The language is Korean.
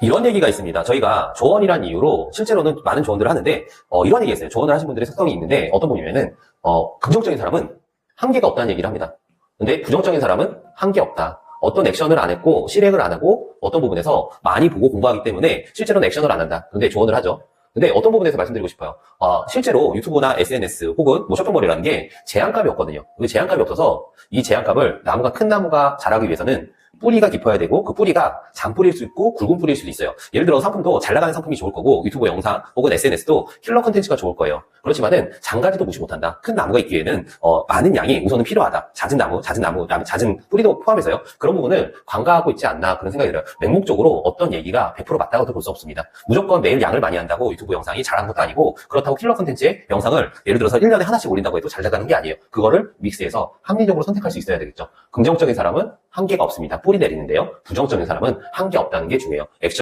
이런 얘기가 있습니다. 저희가 조언이란 이유로 실제로는 많은 조언들을 하는데 어, 이런 얘기가 있어요. 조언을 하신 분들의 특성이 있는데 어떤 분이면은 어, 긍정적인 사람은 한계가 없다는 얘기를 합니다. 근데 부정적인 사람은 한계 없다. 어떤 액션을 안 했고 실행을 안 하고 어떤 부분에서 많이 보고 공부하기 때문에 실제로는 액션을 안 한다. 근데 조언을 하죠. 근데 어떤 부분에서 말씀드리고 싶어요. 어, 실제로 유튜브나 SNS 혹은 뭐 쇼핑몰이라는 게 제한값이 없거든요. 그 제한값이 없어서 이 제한값을 나무가 큰 나무가 자라기 위해서는 뿌리가 깊어야 되고 그 뿌리가 잔뿌리일 수 있고 굵은 뿌리일 수도 있어요. 예를 들어 상품도 잘 나가는 상품이 좋을 거고 유튜브 영상 혹은 SNS도 킬러 컨텐츠가 좋을 거예요. 그렇지만은 장가지도 무시 못한다. 큰 나무가 있기에는 어, 많은 양이 우선은 필요하다. 잦은 나무, 잦은 나무, 그다음에 잦은 뿌리도 포함해서요. 그런 부분을 관가하고 있지 않나 그런 생각이 들어요. 맹목적으로 어떤 얘기가 100% 맞다고도 볼 수 없습니다. 무조건 매일 양을 많이 한다고 유튜브 영상이 잘하는 것도 아니고 그렇다고 킬러 컨텐츠의 영상을 예를 들어서 1년에 하나씩 올린다고 해도 잘 나가는 게 아니에요. 그거를 믹스해서 합리적으로 선택할 수 있어야 되겠죠. 긍정적인 사람은 한계가 없습니다. 뿌리 내리는데요. 부정적인 사람은 한계 없다는 게 중요해요. 액션